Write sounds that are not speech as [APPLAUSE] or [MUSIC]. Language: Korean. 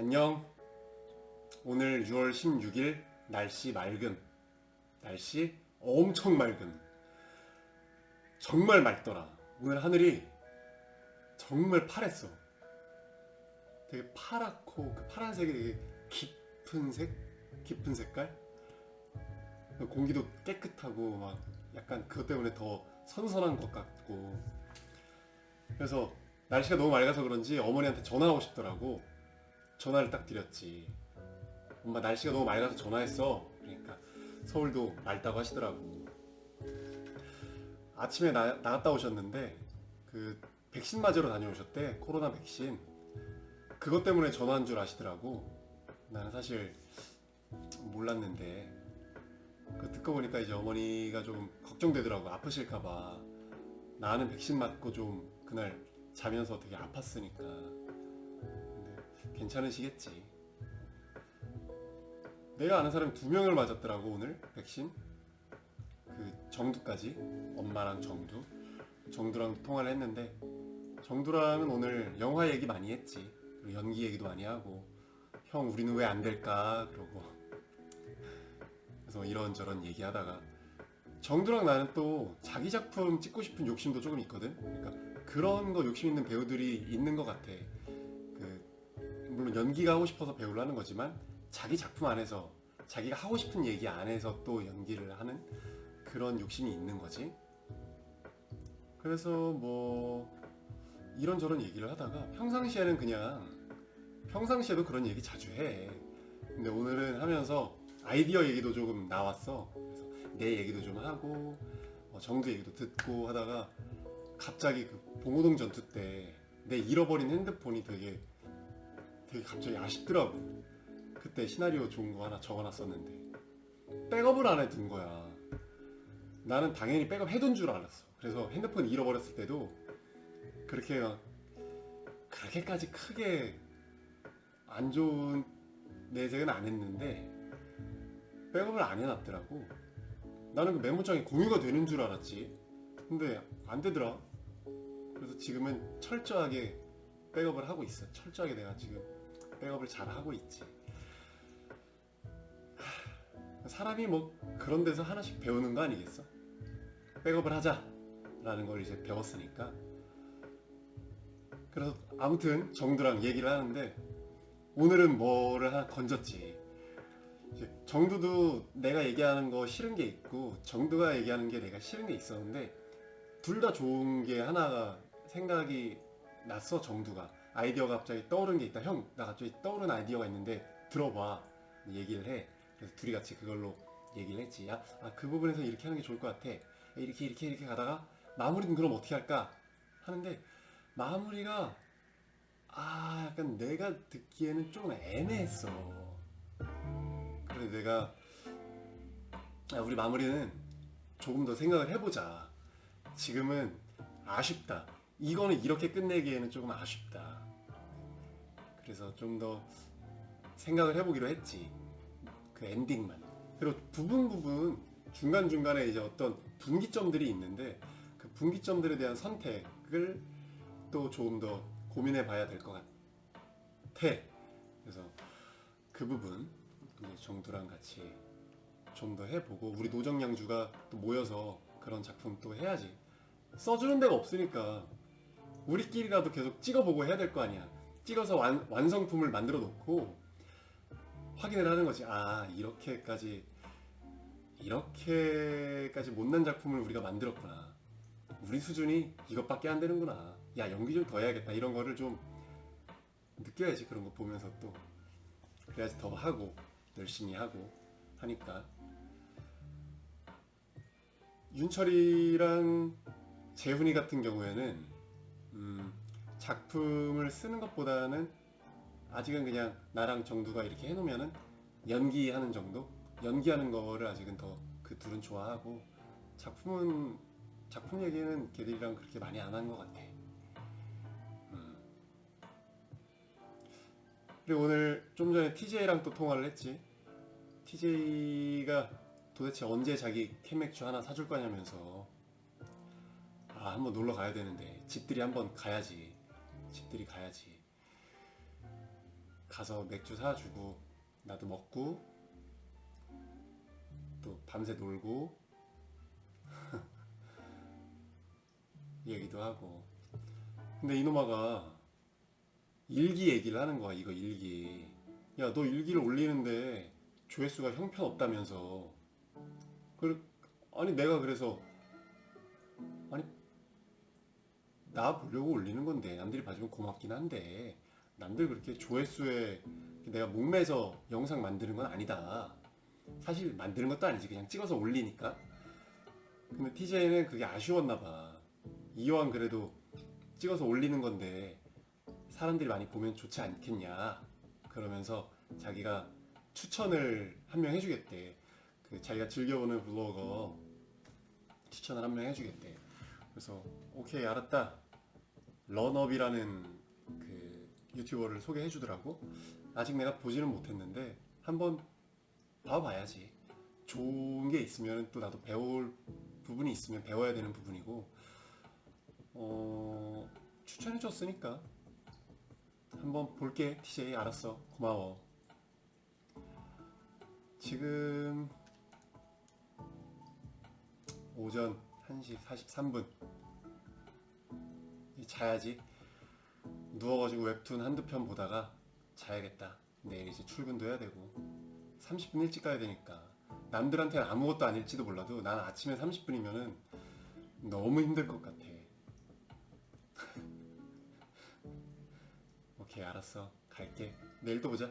안녕. 오늘 6월 16일 날씨 맑음. 날씨 엄청 맑음. 정말 맑더라. 오늘 하늘이 정말 파랬어. 되게 파랗고 그 파란색이 되게 깊은 색, 깊은 색깔. 공기도 깨끗하고 막 약간 그것 때문에 더 선선한 것 같고. 그래서 날씨가 너무 맑아서 그런지 어머니한테 전화하고 싶더라고. 전화를 딱 드렸지. 엄마 날씨가 너무 맑아서 전화했어. 그러니까 서울도 맑다고 하시더라고. 아침에 나, 나갔다 오셨는데 그 백신 맞으러 다녀오셨대. 코로나 백신. 그것 때문에 전화한 줄 아시더라고. 나는 사실 몰랐는데 그 듣고 보니까 이제 어머니가 좀 걱정되더라고. 아프실까봐. 나는 백신 맞고 좀 그날 자면서 되게 아팠으니까. 괜찮으시겠지. 내가 아는 사람이 두 명을 맞았더라고 오늘 백신. 그 정두까지 엄마랑 정두, 정두랑 통화를 했는데 정두랑은 오늘 영화 얘기 많이 했지. 그리고 연기 얘기도 많이 하고 형 우리는 왜 안 될까 그러고 그래서 이런저런 얘기하다가 정두랑 나는 또 자기 작품 찍고 싶은 욕심도 조금 있거든. 그러니까 그런 거 욕심 있는 배우들이 있는 것 같아. 그 물론 연기가 하고 싶어서 배우를 하는 거지만 자기 작품 안에서 자기가 하고 싶은 얘기 안에서 또 연기를 하는 그런 욕심이 있는 거지. 그래서 뭐 이런저런 얘기를 하다가 평상시에는 그냥 평상시에도 그런 얘기 자주 해. 근데 오늘은 하면서 아이디어 얘기도 조금 나왔어. 그래서 내 얘기도 좀 하고 어, 정두 얘기도 듣고 하다가 갑자기 그 봉오동 전투 때 내 잃어버린 핸드폰이 되게 되게 갑자기 아쉽더라고. 그때 시나리오 좋은 거 하나 적어놨었는데 백업을 안 해둔 거야. 나는 당연히 백업 해둔 줄 알았어. 그래서 핸드폰 잃어버렸을 때도 그렇게 막 그렇게까지 크게 안 좋은 내색은 안 했는데 백업을 안 해놨더라고. 나는 그 메모장이 공유가 되는 줄 알았지. 근데 안 되더라. 그래서 지금은 철저하게 백업을 하고 있어. 철저하게 내가 지금 백업을 잘 하고 있지. 하, 사람이 뭐 그런 데서 하나씩 배우는 거 아니겠어? 백업을 하자라는 걸 이제 배웠으니까. 그래서 아무튼 정두랑 얘기를 하는데 오늘은 뭐를 하나 건졌지. 정두도 내가 얘기하는 거 싫은 게 있고 정두가 얘기하는 게 내가 싫은 게 있었는데 둘 다 좋은 게 하나가 생각이 났어 정두가 아이디어가 갑자기 떠오른 게 있다. 형 나 갑자기 떠오른 아이디어가 있는데 들어봐. 얘기를 해. 그래서 둘이 같이 그걸로 얘기를 했지. 야, 아, 그 부분에서 이렇게 하는 게 좋을 것 같아. 이렇게 이렇게 이렇게 가다가 마무리는 그럼 어떻게 할까? 하는데 마무리가 아 약간 내가 듣기에는 조금 애매했어. 그래서 내가 야, 우리 마무리는 조금 더 생각을 해보자. 지금은 아쉽다. 이거는 이렇게 끝내기에는 조금 아쉽다 그래서 좀 더 생각을 해보기로 했지. 그 엔딩만. 그리고 부분 부분 중간 중간에 이제 어떤 분기점들이 있는데 그 분기점들에 대한 선택을 또 조금 더 고민해 봐야 될 것 같아. 그래서 그 부분 정두랑 같이 좀 더 해보고 우리 노정양주가 또 모여서 그런 작품 또 해야지. 써주는 데가 없으니까 우리끼리라도 계속 찍어보고 해야 될 거 아니야 찍어서 완, 완성품을 만들어 놓고 확인을 하는 거지. 아 이렇게까지 이렇게까지 못난 작품을 우리가 만들었구나. 우리 수준이 이것밖에 안 되는구나. 야 연기 좀 더 해야겠다. 이런 거를 좀 느껴야지. 그런 거 보면서 또. 그래야지 더 하고 열심히 하고 하니까. 윤철이랑 재훈이 같은 경우에는 음, 작품을 쓰는 것보다는 아직은 그냥 나랑 정두가 이렇게 해놓으면은 연기하는 정도 연기하는 거를 아직은 더 그 둘은 좋아하고 작품은 작품 얘기는 걔들이랑 그렇게 많이 안 한 것 같아. 음. 그리고 오늘 좀 전에 TJ랑 또 통화를 했지. TJ가 도대체 언제 자기 캔맥주 하나 사줄 거냐면서 아 한번 놀러 가야 되는데 집들이 한번 가야지 집들이 가야지. 가서 맥주 사주고 나도 먹고 또 밤새 놀고 [LAUGHS] 얘기도 하고. 근데 이놈아가 일기 얘기를 하는 거야 이거 일기. 야 너 일기를 올리는데 조회수가 형편없다면서. 그 아니 내가 그래서 아니 나 보려고 올리는 건데 남들이 봐주면 고맙긴 한데 남들 그렇게 조회수에 내가 목매서 영상 만드는 건 아니다. 사실 만드는 것도 아니지. 그냥 찍어서 올리니까. 근데 TJ는 그게 아쉬웠나 봐. 이왕 그래도 찍어서 올리는 건데 사람들이 많이 보면 좋지 않겠냐. 그러면서 자기가 추천을 한 명 해주겠대. 그 자기가 즐겨보는 블로거 추천을 한 명 해주겠대. 그래서 오케이 알았다 런업이라는 그 유튜버를 소개해 주더라고. 아직 내가 보지는 못했는데 한번 봐봐야지. 좋은 게 있으면 또 나도 배울 부분이 있으면 배워야 되는 부분이고. 어 추천해 줬으니까 한번 볼게 TJ 알았어. 고마워. 지금 오전 1시 43분 자야지. 누워가지고 웹툰 한두 편 보다가 자야겠다. 내일 이제 출근도 해야 되고. 30분 일찍 가야 되니까. 남들한테는 아무것도 아닐지도 몰라도 난 아침에 30분이면은 너무 힘들 것 같아. [LAUGHS] 오케이 알았어. 갈게. 내일 또 보자